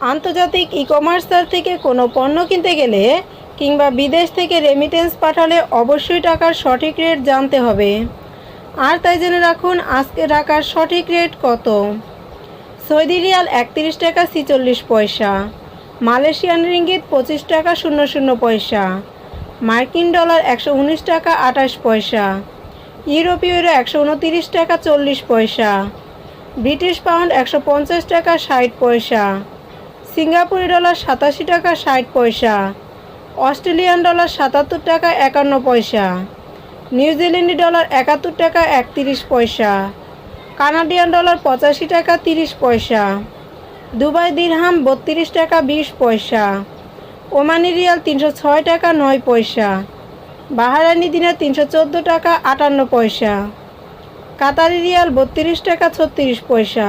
আন্তর্জাতিক ই কমার্সার থেকে কোনো পণ্য কিনতে গেলে কিংবা বিদেশ থেকে রেমিটেন্স পাঠালে অবশ্যই টাকার সঠিক রেট জানতে হবে। আর তাই জেনে রাখুন, আজকে টাকার সঠিক রেট কত। সৌদি রিয়াল একত্রিশ টাকা ছিচল্লিশ পয়সা, মালয়েশিয়ান রিঙ্গিত পঁচিশ টাকা শূন্য শূন্য পয়সা, মার্কিন ডলার একশো উনিশ টাকা আঠাশ পয়সা, ইউরোপীয় ইউরো একশো উনতিরিশ টাকা চল্লিশ পয়সা, ব্রিটিশ পাউন্ড একশো পঞ্চাশ টাকা ষাট পয়সা সিঙ্গাপুরি ডলার সাতাশি টাকা ষাট পয়সা, অস্ট্রেলিয়ান ডলার সাতাত্তর টাকা একান্ন পয়সা নিউজিল্যান্ডি ডলার একাত্তর টাকা একত্রিশ পয়সা, কানাডিয়ান ডলার পঁচাশি টাকা তিরিশ পয়সা, দুবাই দিরহাম বত্রিশ টাকা বিশ পয়সা, ওমানি রিয়াল তিনশো ছয় টাকা নয় পয়সা, বাহারানি দিনার তিনশো চোদ্দ টাকা আটান্ন পয়সা, কাতারি রিয়াল বত্রিশ টাকা ছত্রিশ পয়সা